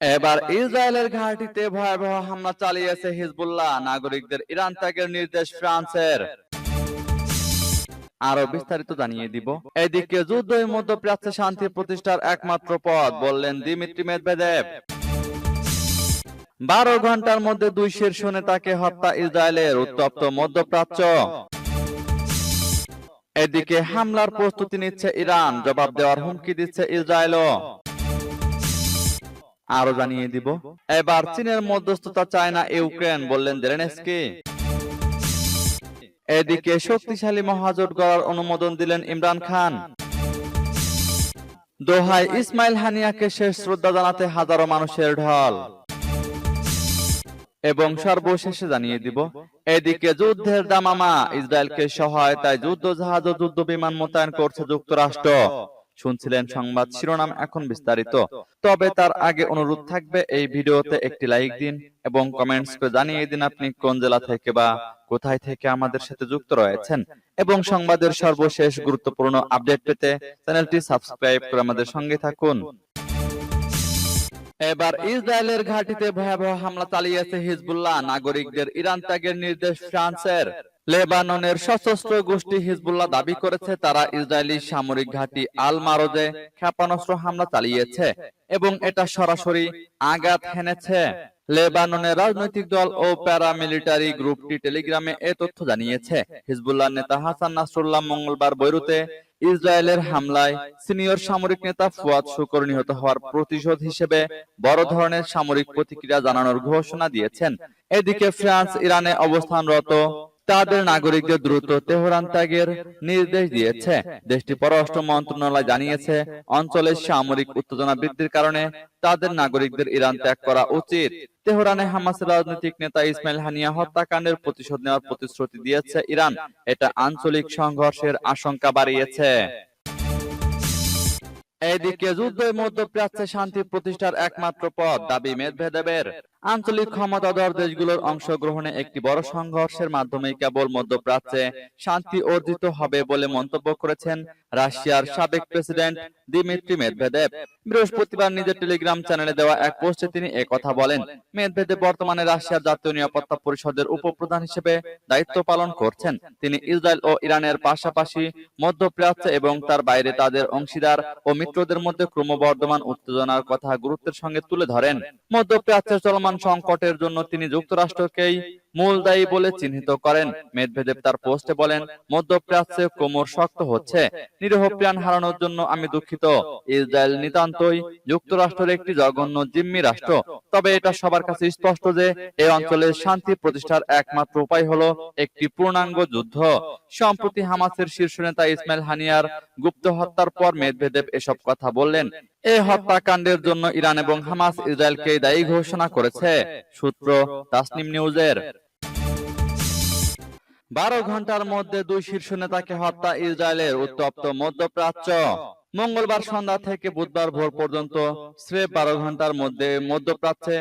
এবার ইসরায়েলের ঘাঁটিতে ভয়াবহ হামলা চালিয়েছে হিজবুল্লাহ। নাগরিকদের ইরান ত্যাগের নির্দেশ ফ্রান্সের। আরও বিস্তারিত জানিয়ে দিব। এদিকে যুদ্ধই মধ্যপ্রাচ্যে শান্তি প্রতিষ্ঠার একমাত্র পথ বললেন দিমিত্রি মেদভেদেব বারো ঘণ্টার মধ্যে দুই শীর্ষ নেতাকে হত্যা ইসরায়েলের উত্তপ্ত মধ্যপ্রাচ্য। এদিকে হামলার প্রস্তুতি নিচ্ছে ইরান জবাব দেওয়ার হুমকি দিচ্ছে ইসরায়েলও। আরও জানিয়ে দিব। এবার চীনের মধ্যস্থতা চায় না ইউক্রেন বললেন জেলেনস্কি। এদিকে শক্তিশালী মহাজোট গড়ার অনুমোদন দিলেন ইমরান খান। দোহায় ইসমাইল হানিয়াকে শেষ শ্রদ্ধা জানাতে হাজারো মানুষের ঢল। এবং সর্বশেষে জানিয়ে দিব, এদিকে যুদ্ধের দামামা ইসরায়েলকে সহায়তায় যুদ্ধ জাহাজ ও যুদ্ধ বিমান মোতায়েন করছে যুক্তরাষ্ট্র। শুনছিলেন সংবাদ শিরোনাম এখন বিস্তারিত। তবে তার আগে অনুরোধ থাকবে এই ভিডিওতে একটি লাইক দিন এবং কমেন্টস করে জানিয়ে দিন আপনি কোন জেলা থেকে বা কোথায় থেকে আমাদের সাথে যুক্ত রয়েছেন। এবং সংবাদের সর্বশেষ গুরুত্বপূর্ণ আপডেট পেতে চ্যানেলটি সাবস্ক্রাইব করে আমাদের সঙ্গে থাকুন। এবার ইসরায়েলের ঘাটিতে ভয়াবহ হামলা চালিয়েছে হিজবুল্লাহ। নাগরিকদের ইরান ত্যাগের নির্দেশ ফ্রান্সের। লেবাননের সশস্ত্র গোষ্ঠী হিজবুল্লাহ দাবি করেছে, তারা ইসরায়েলি সামরিক ঘাঁটি আল মারোজে ক্ষেপণাস্ত্র হামলা চালিয়েছে এবং এটা সরাসরি আঘাত হেনেছে। লেবাননের রাজনৈতিক দল ও প্যারামিলিটারি গ্রুপটি টেলিগ্রামে এ তথ্য জানিয়েছে। হিজবুল্লাহ নেতা হাসান নাসরুল্লাহ মঙ্গলবার বৈরুতে ইসরায়েলের হামলায় সিনিয়র সামরিক নেতা ফুয়াদ শুকর নিহত হওয়ার প্রতিশোধ হিসেবে বড় ধরনের সামরিক প্রতিক্রিয়া জানানোর ঘোষণা দিয়েছেন। এদিকে ফ্রান্স, ইরানে অবস্থানরত তাদের নাগরিকদের দ্রুত তেহরান ত্যাগের নির্দেশ দিয়েছে। দেশটি পররাষ্ট্র মন্ত্রণালয় জানিয়েছে, অঞ্চলের সামরিক উত্তেজনা বৃদ্ধির কারণে তাদের নাগরিকদের ইরান ত্যাগ করা উচিত। তেহরানে হামাসের রাজনৈতিক নেতা ইসমাইল হানিয়া হত্যাকাণ্ডের প্রতিশোধ নেওয়ার প্রতিশ্রুতি দিয়েছে ইরান। এটা আঞ্চলিক সংঘর্ষের আশঙ্কা বাড়িয়েছে। এদিকে যুদ্ধের মধ্যপ্রাচ্যে শান্তি প্রতিষ্ঠার একমাত্র পথ দাবি মেদভেদেবের। আঞ্চলিক ক্ষমতাধর দেশগুলোর অংশগ্রহণে একটি বড় সংঘর্ষের মাধ্যমে কেবল মধ্যপ্রাচ্যে শান্তি অর্জিত হবে বলে মন্তব্য করেছেন রাশিয়ার সাবেক প্রেসিডেন্ট দিমিত্রি মেদভেদেব। বৃহস্পতিবার নিজের টেলিগ্রাম চ্যানেলে দেওয়া এক পোস্টে তিনি একথা বলেন, মেদভেদেব বর্তমানে রাশিয়ার জাতীয় নিরাপত্তা পরিষদের উপপ্রধান হিসেবে দায়িত্ব পালন করছেন। তিনি ইসরায়েল ও ইরানের পাশাপাশি মধ্যপ্রাচ্য এবং তার বাইরে তাদের অংশীদার ও মিত্রদের মধ্যে ক্রমবর্ধমান উত্তেজনার কথা গুরুত্বের সঙ্গে তুলে ধরেন। মধ্যপ্রাচ্যের চলমান সংকটের জন্য তিনি যুক্তরাষ্ট্রকেই মূল দায়ী বলে চিহ্নিত করেন। মেদভেদেব তার পোস্টে বলেন, মধ্যপ্রাচ্যে কোমর শক্ত হচ্ছে। নিরীহ প্রাণ হারানোর জন্য আমি দুঃখিত। ইসরায়েল নিতান্তই যুক্তরাষ্ট্রের একটি জঘন্য জিম্মি রাষ্ট্র। তবে এটা সবার কাছে স্পষ্ট যে এই অঞ্চলের শান্তি প্রতিষ্ঠার একমাত্র উপায় হলো একটি পূর্ণাঙ্গ যুদ্ধ। সম্প্রতি হামাসের শীর্ষ নেতা ইসমাইল হানিয়ার গুপ্ত হত্যার পর মেদভেদেব এসব কথা বললেন। এই হত্যাকাণ্ডের জন্য ইরান এবং হামাস ইসরায়েলকে দায়ী ঘোষণা করেছে। সূত্র তাসনিম নিউজের। বারো ঘণ্টার মধ্যে দুই শীর্ষ নেতাকে হত্যা ইসরায়েলের উত্তপ্ত মধ্যপ্রাচ্য। মঙ্গলবার সন্ধ্যা থেকে বুধবার ভোর পর্যন্ত স্রেফ বারো ঘণ্টার মধ্যে মধ্যপ্রাচ্যে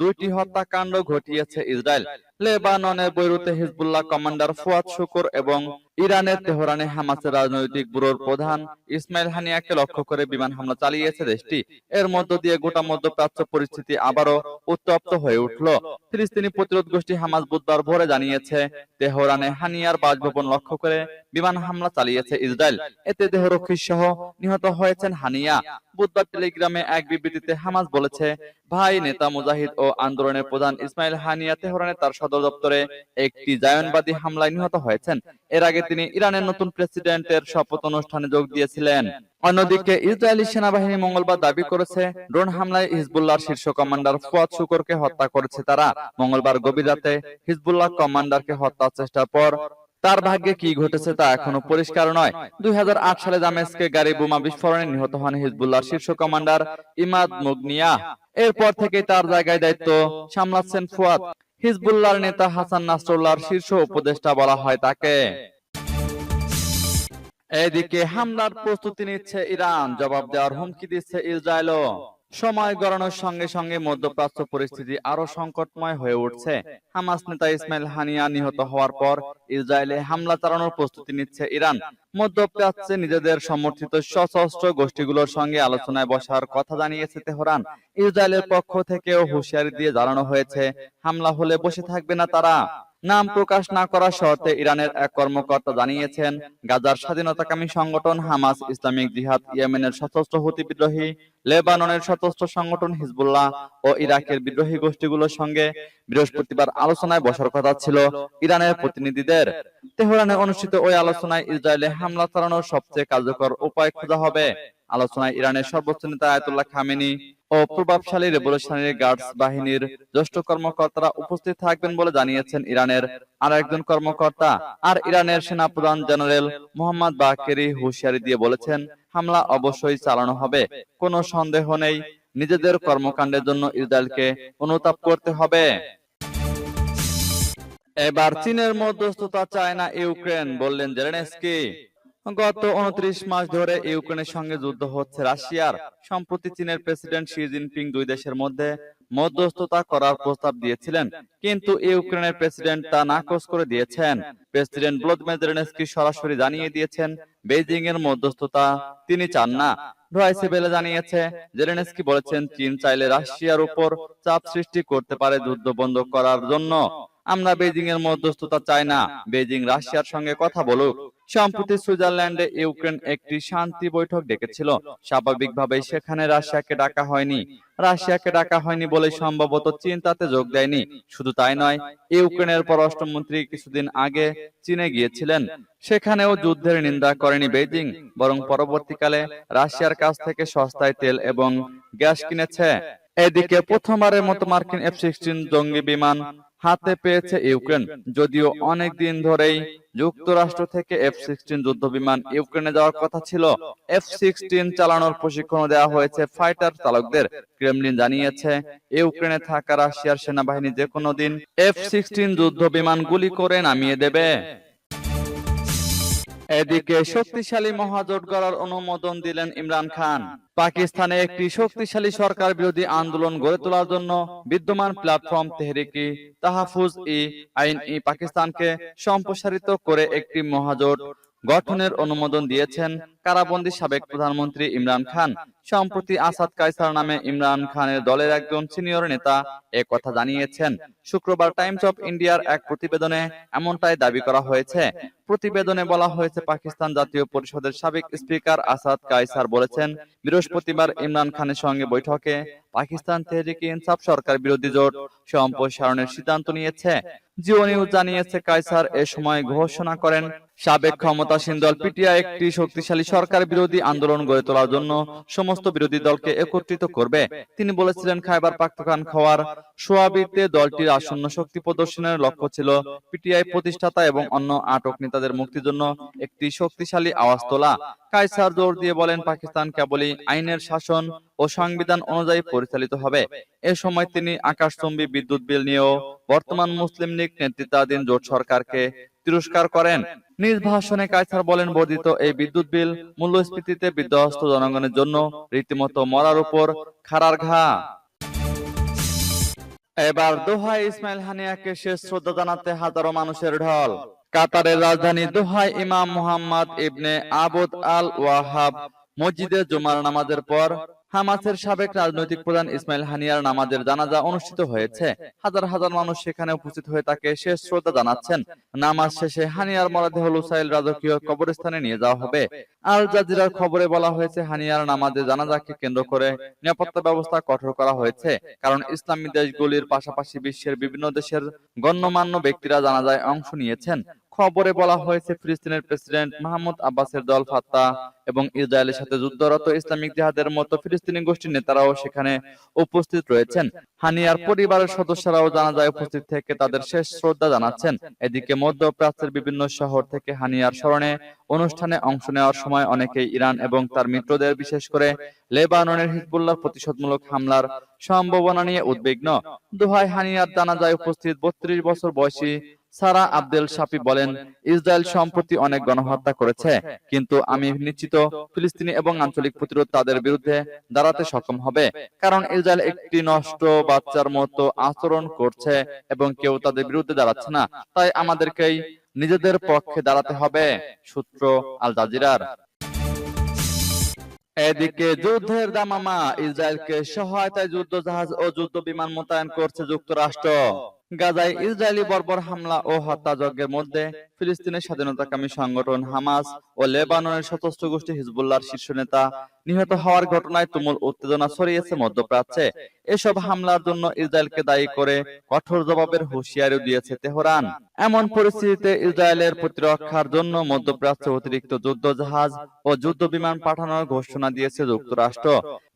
দুইটি হত্যাকাণ্ড ঘটিয়েছে ইসরায়েল। লেবাননের বৈরুতে হিজবুল্লাহ কমান্ডার ফুয়াদ শুকুর এবং ইরানের তেহরানে হামাসের রাজনৈতিক ব্যুরোর প্রধান ইসমাইল হানিয়াকে লক্ষ্য করে বিমান হামলা চালিয়েছে দেশটি। এর মধ্য দিয়ে গোটা মধ্যপ্রাচ্য পরিস্থিতি আবারও উত্তপ্ত হয়ে উঠল। ফিলিস্তিনি প্রতিরোধ গোষ্ঠী হামাস বুধবার ভোরে জানিয়েছে, তেহরানে হানিয়ার বাসভবন লক্ষ্য করে বিমান হামলা চালিয়েছে ইসরায়েল। এতে দেহরক্ষী সহ নিহত হয়েছেন হানিয়া। বুধবার টেলিগ্রামে এক বিবৃতিতে হামাস বলেছে, ভাই নেতা মুজাহিদ ও আন্দোলনের প্রধান ইসমাইল হানিয়া তেহরানে তার সদর দপ্তরে একটি জায়নবাদী হামলায় নিহত হয়েছেন। এর আগে তিনি ইরানের নতুন প্রেসিডেন্টের শপথ অনুষ্ঠানে যোগ দিয়েছিলেন। অন্যদিকে ইসরায়েলি সেনাবাহিনী মঙ্গলবার দাবি করেছে, ড্রোন হামলায় হিজবুল্লাহর শীর্ষ কমান্ডার ফুয়াদ শুকরকে হত্যা করেছে তারা। মঙ্গলবার গভীর রাতে হিজবুল্লাহ কমান্ডারকে হত্যার চেষ্টার পর তার ভাগ্যে কি ঘটেছে তা এখনও পরিষ্কার নয়। দুই সালে দামেস্কে গাড়ি বোমা বিস্ফোরণে নিহত হন হিজবুল্লাহ শীর্ষ কমান্ডার ইমাদ মুগনিয়া। এরপর থেকে তার জায়গায় দায়িত্ব সামলাচ্ছেন ফুয়াদ। হিজবুল্লাহর নেতা হাসান নাসরুল্লাহর শীর্ষ উপদেষ্টা বলা হয় তাকে। এদিকে হামলার প্রস্তুতি নিচ্ছে ইরান। জবাব দেওয়ার হুমকি দিচ্ছে ইসরায়েলও। সময় গড়ানোর সঙ্গে সঙ্গে মধ্যপ্রাচ্য পরিস্থিতি আরও সংকটময় হয়ে উঠছে। হামাস নেতা ইসমাইল হানিয়া নিহত হওয়ার পর ইসরায়েলে হামলা চালানোর প্রস্তুতি নিচ্ছে ইরান। মধ্যপ্রাচ্যে নিজেদের সমর্থিত সশস্ত্র গোষ্ঠীগুলোর সঙ্গে আলোচনায় বসার কথা জানিয়েছে তেহরান। ইসরায়েলের পক্ষ থেকেও হুঁশিয়ারি দিয়ে জানানো হয়েছে, হামলা হলে বসে থাকবে না তারা। নাম প্রকাশ না করা শর্তে ইরানের এক কর্মকর্তা জানিয়েছেন, গাজার স্বাধীনতাকামী সংগঠন হামাস ইসলামিক জিহাদ, ইয়েমেনের সশস্ত্র হুতি বিদ্রোহী, লেবাননের সশস্ত্র সংগঠন হিজবুল্লাহ ও ইরাকের বিদ্রোহী গোষ্ঠীগুলোর সঙ্গে বৃহস্পতিবার আলোচনায় বসার কথা ছিল ইরানের প্রতিনিধিদের। তেহরানে অনুষ্ঠিত ওই আলোচনায় ইসরায়েলে হামলা চালানোর সবচেয়ে কার্যকর উপায় খোঁজা হবে। আলোচনায় ইরানের সর্বোচ্চ নেতা আয়াতুল্লাহ খামেনি ও প্রভাবশালী রেভলিউশনারি গার্ডস বাহিনীর জ্যেষ্ঠ কর্মকর্তারা উপস্থিত থাকবেন বলে জানিয়েছেন ইরানের আর একজন কর্মকর্তা। আর ইরানের সেনাপ্রধান জেনারেল মোহাম্মদ বাকেরি হুঁশিয়ারি দিয়ে বলেছেন, হামলা অবশ্যই চালানো হবে। কোনো সন্দেহ নেই, নিজেদের কর্মকাণ্ডের জন্য ইসরায়েলকে অনুতাপ করতে হবে। এবার চীনের মধ্যস্থতা চায় না ইউক্রেন বললেন জেলেনস্কি। গত উনত্রিশ মাস ধরে ইউক্রেনের সঙ্গে যুদ্ধ হচ্ছে রাশিয়ার। সম্প্রতি চীনের প্রেসিডেন্ট শি জিনপিং দুই দেশের মধ্যে মধ্যস্থতা করার প্রস্তাব দিয়েছিলেন। কিন্তু ইউক্রেনের প্রেসিডেন্ট তা নাকচ করে দিয়েছেন। প্রেসিডেন্ট ভ্লাদিমির জেলেনস্কি সরাসরি জানিয়ে দিয়েছেন বেইজিং এর মধ্যস্থতা তিনি চান না। বেলে জানিয়েছে জেলেনস্কি বলেছেন চীন চাইলে রাশিয়ার উপর চাপ সৃষ্টি করতে পারে যুদ্ধ বন্ধ করার জন্য। আমরা বেজিং এর মধ্যস্থতা চাই না। বেজিং রাশিয়ার সঙ্গে কথা বলুক সম্প্রতি সুইজারল্যান্ডে ইউক্রেন একটি শান্তি বৈঠক ডেকেছিল। স্বাভাবিকভাবেই সেখানে রাশিয়াকে ডাকা হয়নি। রাশিয়াকে ডাকা হয়নি বলে সম্ভবত চীন তাতে যোগ দেয়নি। শুধু তাই নয়, ইউক্রেনের পররাষ্ট্রমন্ত্রী কিছুদিন আগে চীনে গিয়েছিলেন। সেখানেও যুদ্ধের নিন্দা করেনি বেজিং বরং পরবর্তীকালে রাশিয়ার কাছ থেকে সস্তায় তেল এবং গ্যাস কিনেছে। এদিকে প্রথমবারের মতো মার্কিন এফ সিক্সটিন জঙ্গি বিমান হাতে পেয়েছে ইউক্রেন। যদিও অনেক দিন ধরেই যুক্তরাষ্ট্র থেকে এফ সিক্সটিন যুদ্ধ বিমান ইউক্রেনে যাওয়ার কথা ছিল। এফ সিক্সটিন চালানোর প্রশিক্ষণ দেওয়া হয়েছে ফাইটার চালকদের। ক্রেমলিন জানিয়েছে ইউক্রেনে থাকা রাশিয়ার সেনাবাহিনী যে কোনো দিন এফ সিক্সটিন যুদ্ধ বিমান গুলি করে নামিয়ে দেবে। এদিকে শক্তিশালী মহাজোট গড়ার অনুমোদন দিলেন ইমরান খান। পাকিস্তানে একটি শক্তিশালী সরকার বিরোধী আন্দোলন গড়ে তোলার জন্য বিদ্যমান প্ল্যাটফর্ম তেহরিকি, তাহাফুজ ই আইন ই পাকিস্তানকে সম্প্রসারিত করে একটি মহাজোট গঠনের অনুমোদন দিয়েছেন কারাবন্দী সাবেক প্রধানমন্ত্রী ইমরান খান, সম্প্রতি আসাদ কাইসার নামে ইমরান খানের দলের একজন সিনিয়র নেতা এ কথা জানিয়েছেন। শুক্রবার টাইমস অফ ইন্ডিয়ার এক প্রতিবেদনে এমনটাই দাবি করা হয়েছে। প্রতিবেদনে বলা হয়েছে, পাকিস্তান জাতীয় পরিষদের সাবেক স্পিকার আসাদ কাইসার বলেছেন, বৃহস্পতিবার ইমরান খানের সঙ্গে বৈঠকে পাকিস্তান তেহরিক ইনসাফ সরকার বিরোধী জোট সম্প্রসারণের সিদ্ধান্ত নিয়েছে। জিও নিউজ জানিয়েছে কাইসার এ সময় ঘোষণা করেন, সাবেক ক্ষমতাসীন দল পিটিআই একটি শক্তিশালী সরকার বিরোধী আন্দোলন গড়ে তোলার জন্য সমস্ত বিরোধী দলকে একত্রিত করবে। তিনি বলেছিলেন, খাইবার পাখতুকান খাওয়ার সোয়াবিতে দলটির আসন্ন শক্তি প্রদর্শনের লক্ষ্য ছিল পিটিআই প্রতিষ্ঠাতা এবং অন্য আটক নেতাদের মুক্তির জন্য একটি শক্তিশালী আওয়াজ তোলা। কাইসার জোর দিয়ে বলেন, পাকিস্তান কেবলই আইনের শাসন ও সংবিধান অনুযায়ী পরিচালিত হবে। এ সময় তিনি আকাশচুম্বী বিদ্যুৎ বিল নিয়েও বর্তমান মুসলিম লীগ নেতৃত্বাধীন জোট সরকারকে তিরস্কার করেন। নিজ ভাষণে কায়সার বলেন, বর্ধিত এই বিদ্যুৎ বিল মূল্যস্ফীতিতে বিধ্বস্ত জনগণের জন্য রীতিমতো মরার উপর খাড়ার ঘা। এবার দোহায় ইসমাইল হানিয়াকে শেষ শ্রদ্ধা জানাতে হাজারো মানুষের ঢল। কাতারের রাজধানী দোহায় ইমাম মুহাম্মদ ইবনে আবুদ আল ওয়াহাব মসজিদে জুমার নামাজের পর হামাসের সাবেক রাজনৈতিক প্রধান ইসমাইল হানিয়ার নামাজের জানাজা অনুষ্ঠিত হয়েছে। হাজার হাজার মানুষ সেখানে উপস্থিত হয়ে তাকে শেষ শ্রদ্ধা জানাচ্ছেন। নামাজ শেষে হানিয়ার মরদেহ লুসাইল রাজকীয় কবরস্থানে নিয়ে যাওয়া হবে। আল জাজিরার খবরে বলা হয়েছে হানিয়ার নামাজে জানাজাকে কেন্দ্র করে নিরাপত্তা ব্যবস্থা কঠোর করা হয়েছে। কারণ ইসলামী দেশগুলির পাশাপাশি বিশ্বের বিভিন্ন দেশের গণ্যমান্য ব্যক্তিরা জানাজায় অংশ নিয়েছেন। খবরে বলা হয়েছে, ফিলিস্তিনের প্রেসিডেন্ট মাহমুদ আব্বাসের দল ফাত্তা এবং ইসরায়েলের সাথে যুদ্ধরত ইসলামিক জিহাদের মতো ফিলিস্তিনি গোষ্ঠীর নেতারাও সেখানে উপস্থিত রয়েছেন। হানিয়ার পরিবারের সদস্যরাও জানাজায় উপস্থিত থেকে তাদের শেষ শ্রদ্ধা জানাচ্ছেন। এদিকে মধ্যপ্রাচ্যের বিভিন্ন শহর থেকে হানিয়ার স্মরণে অনুষ্ঠানে অংশ নেওয়ার সময় অনেকেই ইরান এবং তার মিত্রদের, বিশেষ করে লেবাননের হিজবুল্লাহ প্রতিশোধমূলক হামলার সম্ভাবনা নিয়ে উদ্বিগ্ন। দোহায় হানিয়ার জানাজায় উপস্থিত বত্রিশ বছর বয়সী সারা আব্দেল শাফি বলেন ইসরায়েল সম্প্রতি অনেক গণহত্যা করেছে কিন্তু আমি নিশ্চিত ফিলিস্তিনি এবং আঞ্চলিক প্রতিরোধ তাদের বিরুদ্ধে দাঁড়াতে সক্ষম হবে কারণ ইসরায়েল একটি নষ্ট বাচ্চার মতো আচরণ করছে এবং কেউ তাদের বিরুদ্ধে দাঁড়াচ্ছে না। তাই আমাদেরকেই নিজেদের পক্ষে দাঁড়াতে হবে সূত্র আল জাজিরার। এদিকে যুদ্ধের দামামা ইসরায়েলকে সহায়তায় যুদ্ধ জাহাজ ও যুদ্ধ বিমান মোতায়েন করছে যুক্তরাষ্ট্র। গাজায় ইসরায়েলি বর্বর হামলা ও হত্যাযজ্ঞের মধ্যে ফিলিস্তিনের স্বাধীনতাকামী সংগঠন হামাস ও লেবাননের সশস্ত্র গোষ্ঠী হিজবুল্লাহর শীর্ষ নেতা নিহত হওয়ার ঘটনায় তুমুল উত্তেজনা ছড়িয়েছে মধ্যপ্রাচ্যে। এসব হামলার জন্য ইসরায়েলকে দায়ী করে কঠোর জবাবের হুঁশিয়ারি দিয়েছে তেহরান। এমন পরিস্থিতিতে ইসরায়েলের প্রতিরক্ষার জন্য মধ্যপ্রাচ্যে অতিরিক্ত যুদ্ধ জাহাজ ও যুদ্ধ বিমান পাঠানোর ঘোষণা দিয়েছে যুক্তরাষ্ট্র।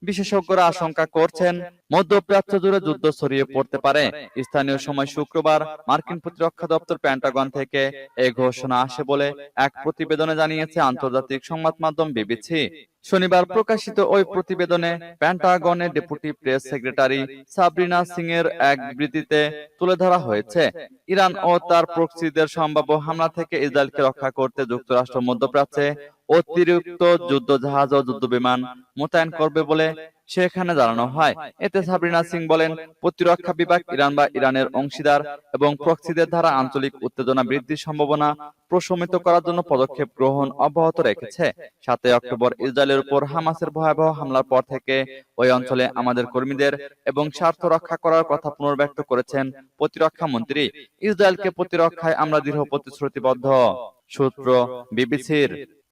বিশেষজ্ঞরা আশঙ্কা করছেন মধ্যপ্রাচ্য জুড়ে যুদ্ধ ছড়িয়ে পড়তে পারে। স্থানীয় সময় শুক্রবার মার্কিন প্রতিরক্ষা দপ্তর প্যান্টাগন থেকে এই ঘোষণা আসে বলে এক প্রতিবেদনে জানিয়েছে আন্তর্জাতিক সংবাদ মাধ্যম বিবিসি শনিবার প্রকাশিত ওই প্রতিবেদনে প্যান্টাগনের deputy press secretary Sabrina Singh এর এক বিবৃতিতে তুলে ধরা হয়েছে। ইরান ও তার প্রক্সিদের সম্ভাব্য হামলা থেকে ইসরায়েলকে রক্ষা করতে যুক্তরাষ্ট্র মধ্যপ্রাচ্যে অতিরিক্ত যুদ্ধ জাহাজ ও যুদ্ধ বিমান মোতায়েন করবে বলে সেখানে জানানো হয়। এতে সাবরিনা সিং বলেন, প্রতিরক্ষা বিভাগ ইরান বা ইরানের অংশীদার এবং প্রক্সিদের দ্বারা আঞ্চলিক উত্তেজনা বৃদ্ধির সম্ভাবনা প্রশমিত করার জন্য পদক্ষেপ গ্রহণ অব্যাহত রেখেছে। সাতই অক্টোবর ইসরায়েলের উপর হামাসের ভয়াবহ হামলার পর থেকে ওই অঞ্চলে আমাদের কর্মীদের এবং স্বার্থ রক্ষা করার কথা পুনর্ব্যক্ত করেছেন প্রতিরক্ষা মন্ত্রী। ইসরায়েলকে প্রতিরক্ষায় আমরা দৃঢ় প্রতিশ্রুতিবদ্ধ। সূত্র বিবিসির।